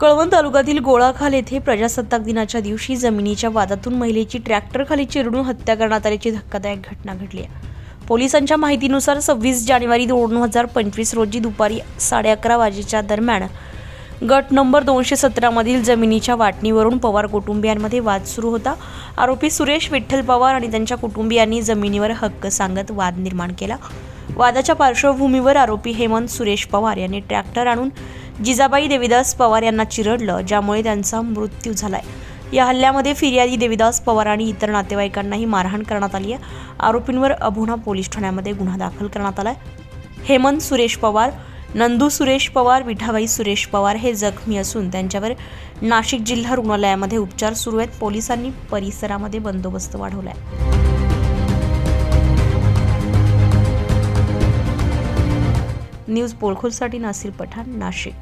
कळवण तालुक्यातील गोळाखाल येथे प्रजासत्ताक दिनाच्या दिवशी जमिनीच्या वादातून महिलेची ट्रॅक्टरखाली चिरडून हत्या करण्यात आल्याची धक्कादायक घटना घडली आहे. पोलिसांच्या माहितीनुसार सव्वीस जानेवारी दोन हजार पंचवीस रोजी दुपारी साडे अकरा वाजेच्या दरम्यान गट नंबर दोनशे सतरामधील जमिनीच्या वाटणीवरून पवार कुटुंबियांमध्ये वाद सुरू होता. आरोपी सुरेश विठ्ठल पवार आणि त्यांच्या कुटुंबियांनी जमिनीवर हक्क सांगत वाद निर्माण केला. वादाच्या पार्श्वभूमीवर आरोपी हेमंत सुरेश पवार यांनी ट्रॅक्टर आणून जिजाबाई देवीदास पवार यांना चिरडलं ज्यामुळे त्यांचा मृत्यू झालाय. या हल्ल्यामध्ये फिर्यादी देवीदास पवार आणि इतर नातेवाईकांनाही मारहाण करण्यात आली आहे. आरोपींवर अभुणा पोलीस ठाण्यामध्ये गुन्हा दाखल करण्यात आलाय. हेमंत सुरेश पवार नंदू सुरेश पवार विठाबाई सुरेश पवार हे जखमी असून त्यांच्यावर नाशिक जिल्हा रुग्णालयामध्ये उपचार सुरू आहेत. पोलिसांनी परिसरामध्ये बंदोबस्त वाढवला आहे न्यूज पोळखोलसाठी नासिर पठाण नाशिक.